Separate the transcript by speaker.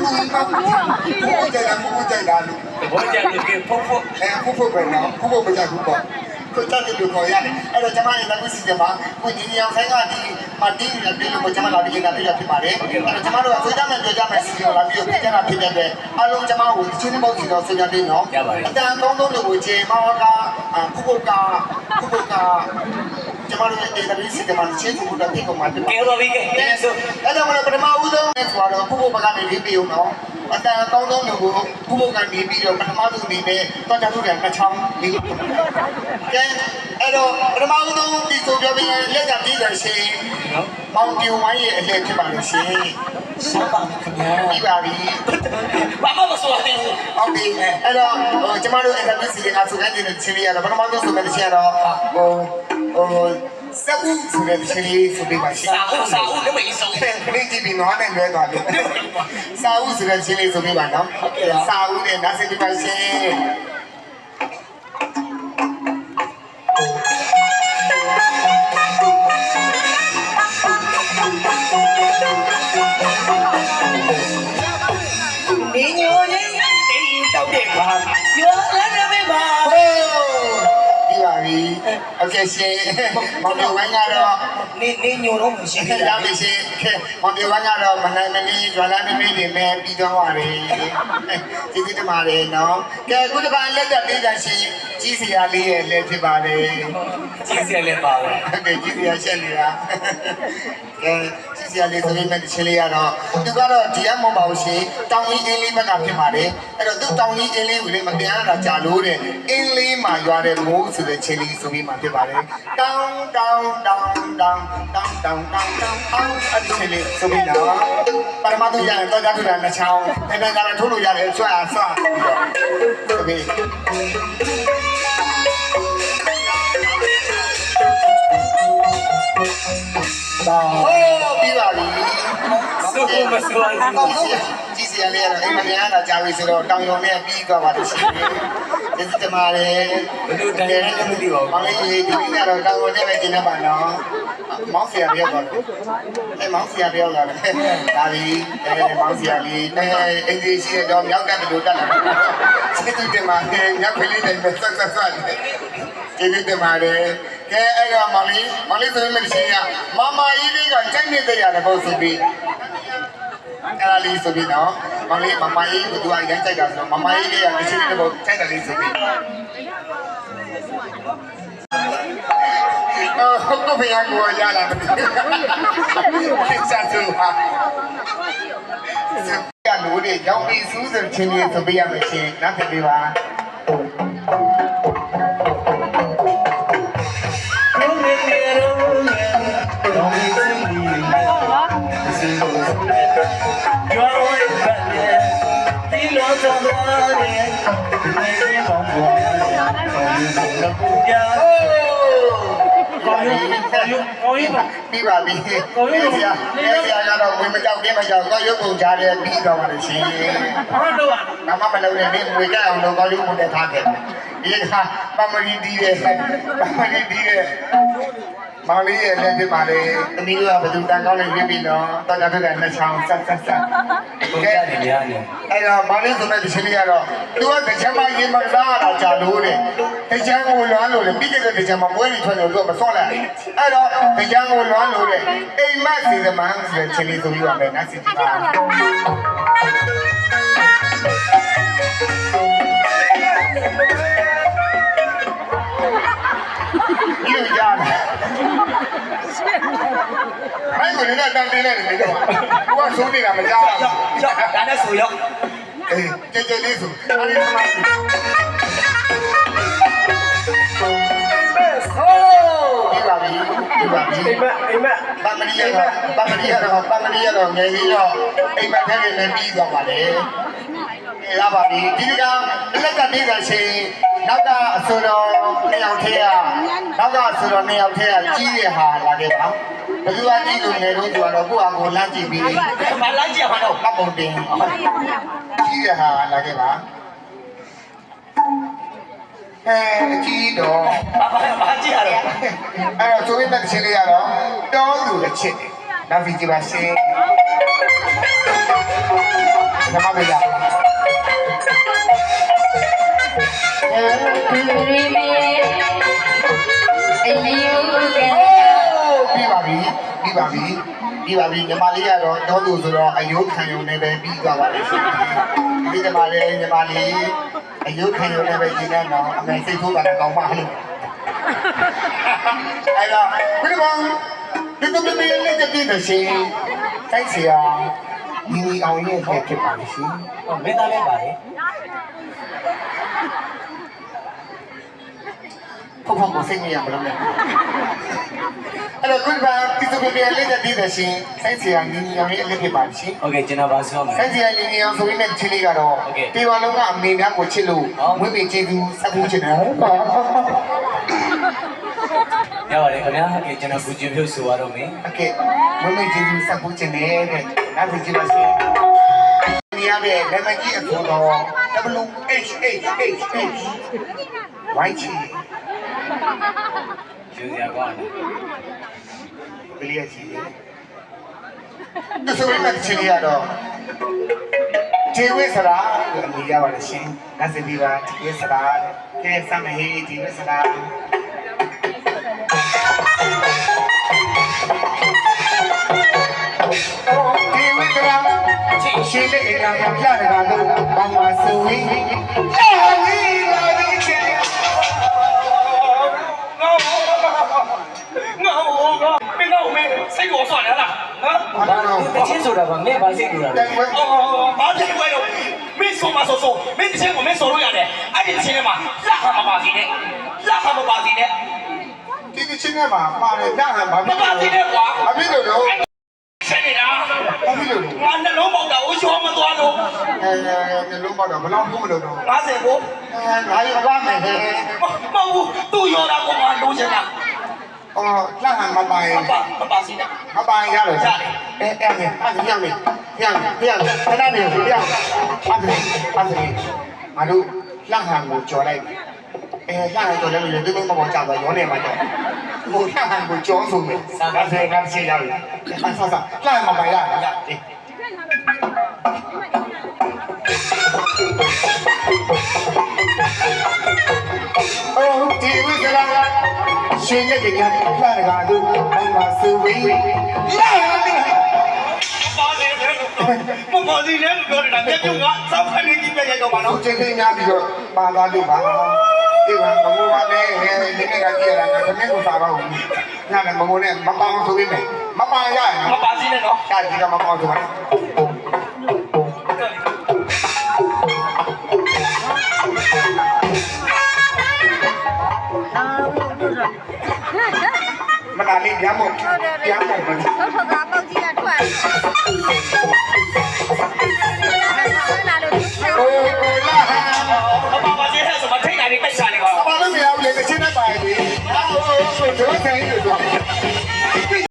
Speaker 1: ဘူးကြိုက်တာဘူးကြိုက်တာလို့
Speaker 2: ဘောကြလို့ကဖုတ်ဖုတ်
Speaker 1: အဲဖုတ်ဖုတ်ပဲနော်ဖုတ်ဖုတ်မကြဘူးပေါ့ကိုကြတဲ့လူခေါ်ရတယ်အဲ့တော့ကျွန်မရဲ့လက်ရှိစီမှာကိုဒီညောင်ဆိုင်ကဒီမတင်းနဲ့ပြည်လို့ကျွန်မလာပြီးနေတာပြရဖြစ်ပါတယ်အဲ့တော့ကျွန်မတို့ကဆွေးကြမယ်ပြောကြမယ်စီရောလာပြီးတော့ပြကြတာဖြစ်တဲ့အတွက်အားလုံးကျွန်မကိုချင်းချင်းပေါက်စီတော့ဆွေးကြပြီးနော်အတန်ကောင်းဆုံးလို့ကိုခြေမောကဖုတ်ဖုတ်ကဖုတ်ဖုတ်က Normalmente te dice que manché tu puta pico mate. Que lo vi que eso. Ella me lo prema
Speaker 2: udo, es para poco para que
Speaker 1: vive uno. Hasta a todo no hubo poco que ni vi yo para más de ni de toda tu que me cham. Que pero prema udo dice yo bien le da vida sí. Mount you why el le que para sí. Sapa kanya. Iba bi. Mama mo so ate. Okay. Pero ကျွန်တော်တို့အဲ့ဒါမျိုးစီရင်အားဆိုတဲ့ချင်းလေးရတော့ပထမဆုံးဆိုမဲ့ချင်းရတော့ဟို ဟိုစက်ဦးဆိုတဲ့ချင်းလေးဆိုပြီးပါရှင်
Speaker 2: စာဦးစာဦးလည်းမင်းဆုံး
Speaker 1: ခလေးကြည့်ပြီးတော့နဲ့လွဲသွားတယ်စာဦးဆိုတဲ့ချင်းလေးဆိုပြီးပါနော်စာဦးနဲ့နားစင်ပြပါရှင် โอเคရှင်မောင်ပြဝိုင်းကတော့
Speaker 2: နေနေညိုတော့မရှိ
Speaker 1: ရှင်
Speaker 2: သေး
Speaker 1: ရ
Speaker 2: လား
Speaker 1: ပြီရှင်မောင်ပြဝိုင်းကတော့မနိုင်မနည်းကြွာလာနေနေနေမဲ့ပြီးသွားပါလေကျေးဇူးတင်ပါတယ်နော်ကဲခုတစ်ပတ်လက်သက်ပေးကြရှင်ကြီးစရာလေးရဲ့လက်ဖြစ်ပါတယ်
Speaker 2: ကြီးစရာလည်းပါပဲ
Speaker 1: ဟုတ်ကဲ့ကြည့်ရရှက်နေတာကဲကြည့် စရာလေးဆိုရင်လည်းချင်းလေးရတော့သူကတော့ဒီကမဟုတ်ပါဘူးရှင်တောင်ကြီးအင်းလေးဘက်ကဖြစ်ပါတယ်အဲ့တော့သူတောင်ကြီးအင်းလေးကိုလည်းမပြန်ရတာကြာလို့တဲ့အင်းလေးမှာရွာတဲ့မိုးဆိုတဲ့ချင်းလေးဆိုပြီးမှဖြစ်ပါတယ်တောင်တောင်တောင်တောင်တောင်တောင်တောင်တောင်တောင်အဲ့ဒီချင်းလေးဆိုပြီးတော့ပရမတ်ရရင်တော့ကြထုတ်တာနှစ်ချောင်းအဲ့ဒါကလည်းထုတ်လို့ရတယ်ဆွဲအားဆွဲပြီးတော့ဆိုပြီး
Speaker 2: ပါ
Speaker 1: ဟောပြီးပါပြီ
Speaker 2: ဆိုမဆိုရ
Speaker 1: ကော
Speaker 2: ဘူး
Speaker 1: င်းစီကြီးစီရလေးကတော့အိမ်မလျားတာကြာပြီဆိုတော့တောင်ရုံနဲ့ပြီးသွားပါလို့ရှိတယ်။ဒီတမလေး
Speaker 2: ဘယ်လိုတိုင်လဲမသိပါဘူး။
Speaker 1: မောင်လေးဒီနေ့ကတော့တောင်ရုံနဲ့ပဲကျင်းနေပါနော်။မောင်ဆရာပြောတော့အဲမောင်ဆရာပြောလာတယ်။ဒါလီအဲမောင်ဆရာလေးအဲအင်္ဂလိပ်ရှိတော့မြောက်ကပ်လို့တက်လာတယ်။စစ်တူတယ်မှာညက်ခွေးလေးတိုင်းပဲဆက်ဆက်ဆက်ကျေးဇူးတင်ပါတယ်။ကဲအဲ့တော့မောင်လေးမောင်လေးဆိုရင်မရှိရမမကြီးလေးကကြိုက်နေတဲ့ရတယ်ပေါ့ဆိုပြီး အဲ့ဒါလေးဆိုပြီးတော့မလေးမမကြီးကသူကရမ်းကြိုက်တာဆိုတော့မမကြီးလေးကတချင်းလေးတော့ကြိုက်တယ်လေးဆိုပြီးအော်ဟုတ်ကဲ့ဘယ်ကိုရလာမသိဘူးခင်ဗျာသူဟာကလို့ဒီရောက်ပြီးစူးစမ်းချင်းလေးဆိုပြရမယ်ရှင်နောက်ထပ်ပြပါ
Speaker 2: ကိုကြီးပါ
Speaker 1: ပြီးပါပြီကိုကြီးဆရာဆရာကတော့ဝင်မကြောက်ပြင်းမကြောက်တော့ရုပ်ပုံချတယ်ပြီးတော့ပါလို့ရှင်
Speaker 2: ဟုတ်
Speaker 1: တော့ပါမမလုံးနဲ့ဒီငွေကြအောင်လို့ကိုကြီးဝင်တဲ့ထားခဲ့ဒီကပမရီဒီရဲ့ပမရီဒီရဲ့ မောင်လေးရဲ့လက်ဖြစ်ပါလေသမီးကဘယ်သူတန်ကောင်းနေပြပြီနော်တော်ကြတဲ့နှစ်ချောင်းဆက်ဆက်ဆက်
Speaker 2: ဘုရားနေများနေ
Speaker 1: အဲ့တော့မောင်လေးဆိုတဲ့ဒီချင်းလေးကတော့သူကတချမ်းမရင်မကစားရတာကြာလို့တဲ့တချမ်းကိုလွမ်းလို့လေပြီးခဲ့တဲ့တချမ်းမှာပွဲတွေထွက်လို့သူကမစော့လိုက်အဲ့တော့တချမ်းကိုလွမ်းလို့တဲ့အိမ်မက်စီသမန်ဆိုတဲ့ချင်းလေးဆိုပြီးပါမယ်နော်စီတီပါ ဒီလိုကြားတယ်အဲ့ကိုလည်းတန်တင်းနေတယ်တော့ကိုကဆုံးနေတာမကြားဘူး
Speaker 2: ရောက်ဒါနဲ့ဆိုရောက်
Speaker 1: အေးကြဲကြဲလေးဆိုအဲ့ဒီမှာဒီပါပြီဒီပါပြီ
Speaker 2: အိမ်မအိမ်မ
Speaker 1: ပမရီရတော့ပမရီရတော့ပမရီရတော့ငယ်လေးတော့အိမ်မက်ထဲကနေပြီးသွားပါလေရပါပြီဒီကလက်ကနေတာရှင် နောက်ကအဆိုတော်နှစ်ယောက်ထဲကနောက်ကအဆိုတော်နှစ်ယောက်ထဲကကြီးတဲ့ဟာလာခဲ့ပါဘယ်သူကကြီးလို့နေတော့သူကတော့ကိုယ့်အကိုလမ်းကြည့်ပြီး
Speaker 2: မလိုက်ကြပါတော့
Speaker 1: ပတ်ပုံတင်ကြီးတဲ့ဟာလာခဲ့ပါအဲအကြီးတော့
Speaker 2: ဘာဘာကြည့်ရတော့
Speaker 1: အဲ့တော့သူရင်းတဲ့ချင်းလေးကတော့တောသူအချစ်တယ်နောက်ပြီးကြည့်ပါရှင်ခမမေရ
Speaker 3: ဒီ
Speaker 1: ပြီးပါပြီပြီးပါပြီပြီးပါပြီညီမလေးကတော့တော့သူဆိုတော့အယုခံယုံနဲ့ပဲပြီးသွားပါလိမ့်မယ်ဒီညီမလေးညီမလေးအယုခံယုံနဲ့ပဲရှင်းတယ်တော့အမေစိတ်ဆိုးတာကောင်းပါလို့အဲ့တော့ဘယ်ကောင်ဒီလိုမျိုးလေးတက်ပြီးတဲ့ရှင်စိုက်စီအောင်ညီအောင်ရဲ့ဖြစ်ပါလိမ့်ရှင်ဟော
Speaker 2: မေတ္တာလည်းပါလေ
Speaker 1: ဖုန်းဖုန်းကိုစိတ်မရမလို့လေအဲ့တော့ခုနကဒီလိုမျိုးလေးတဲ့တဲ့ရှင်စိုက်เสียညီညီအောင်ရဲ့ဖြစ်ပါလိမ့်ရှင်
Speaker 2: โอเคကျွန်တော်ပါဆောမယ်
Speaker 1: ဆက်စီရနေနေအောင်ဆိုရင်းနဲ့ချင်းလေးကတော့
Speaker 2: ဟုတ်ကဲ့
Speaker 1: ဒီဝါလုံးကအမေများကိုချစ်လို့
Speaker 2: ဟုတ်
Speaker 1: ဝိပင်ကျေးဇူးဆက်ဖို့ချင်တယ်
Speaker 2: ရပါတယ်ခင်ဗျာโอเคကျွန်တော်ဘူဂျင်ဖြုတ်ဆိုရတော့မယ်
Speaker 1: โอเคဝိပင်ကျေးဇူးဆက်ဖို့ချင်တယ်တဲ့နောက်ပြီးကြည့်ပါစေနေရတဲ့လက်မကြီးအဖို့တော့ W H H H H ဝိုင်းချီ
Speaker 2: ကျူစရာကောင်းတယ်
Speaker 1: ဘယ်လိုချီလဲဒီဆိုရင်လည်းချင်းလေးကတော့ဒီဝိစရာလို့အမည်ရပါတယ်ရှင်။ဒါစီဒီပါဒီဝိစရာကဲစမဟေးဒီဝိစရာဒီဝိကရာရှိလေအရာပြရတာလို့ဘာမှဆိုရင်လာ
Speaker 4: စိတ်ကိုဆွတယ်လားဟမ်
Speaker 1: ဘာလို့
Speaker 2: တချင်းဆိုတာကမင်းပါစိတ်လို့လား
Speaker 1: တိုင်ဝဲ
Speaker 4: အော်ဘာဖြစ်ခွဲလို့မင်းဆိုမဆိုဆိုမင်းတစ်ချက်ကိုမင်းဆိုလို့ရတယ်အဲ့ဒီတစ်ချက်ထဲမှာလက်ဟာမပါစီနဲ့လက်ဟာမပါစီနဲ့
Speaker 1: ဒီဒီချင်းထဲမှာပါတယ်ညဟန်ဘာ
Speaker 4: မပါစီနဲ့ကွာ
Speaker 1: ဘာဖြစ်လို့တော့
Speaker 4: ချက်နေတာ
Speaker 1: ဘာဖြစ်လို့
Speaker 4: ငါနှလုံးပေါက်တာကိုရှောမသွားလို့
Speaker 1: အဲညလုံးပါတော့ဘလောက်ဘူးမလို့တော့
Speaker 4: 50ကို
Speaker 1: အဲငါရပါမယ်
Speaker 4: မဟုတ်ဘူးသူ့ရောတာကိုငါလိုချင်တာ
Speaker 1: အော်ညဟန်မပိုင်
Speaker 4: မပါမပါစီနဲ့
Speaker 1: မပိုင်ရတယ်အဲအဲအဲအဲ့ဒီညမေညညညခဏနေညအဲ့ဒီအဲ့ဒီမတို့ညဟန်ကိုကြော်လိုက်အဲညဟန်ကြော်လိုက်လို့ဒီလိုမပေါ်ကြတော့ရောနေမှာတော့ဟိုလှဟန်ကိုကြောဆိုမယ်။ဒါဆိုရင်ကရှိရပြီ။အဆဆလှဟန်မပိုင်ရဘူး။အော်ဒီဝိကလာ ရှင်ရဲ့ကြံလှရကာတို့ဘာမှဆိုဝေးလာတယ်
Speaker 4: ပါစီနဲ့မပါစီနဲ့ပြောနေတာမြတ်ကျုံကစောက်ခဏကြီးပြရိုက်တော့ပါ။နော်
Speaker 1: တော့ချင်းချင်းများပြီးတော့ပါသွားလို့ပါ။ဒီကမမိုးပါနဲ့ဒီနေ့ကကြည့်ရတာကတမင်ကိုစားပါဦး။ညနေမမိုးနဲ့မပေါအောင်ဆိုပြီးမယ်။မပန်ရရင်
Speaker 4: မပါစီနဲ့နော်
Speaker 1: တာဒီကမပေါအောင်ဆိုပါ မနာလေးညမောညမော
Speaker 3: တော့ထောက်သားပေါက်ကြီးကထွက်လာလို့
Speaker 1: ဟို
Speaker 4: လာဟာဘာဘာကျဲဆိုမထိတ်နိုင်တဲ့တိုက်စားနေပါ
Speaker 1: ဘာလို့မရဘူးလေတစ်ချင်းနဲ့ပါရင်ဒီဟိုဆိုတော့ထိုင်နေတော့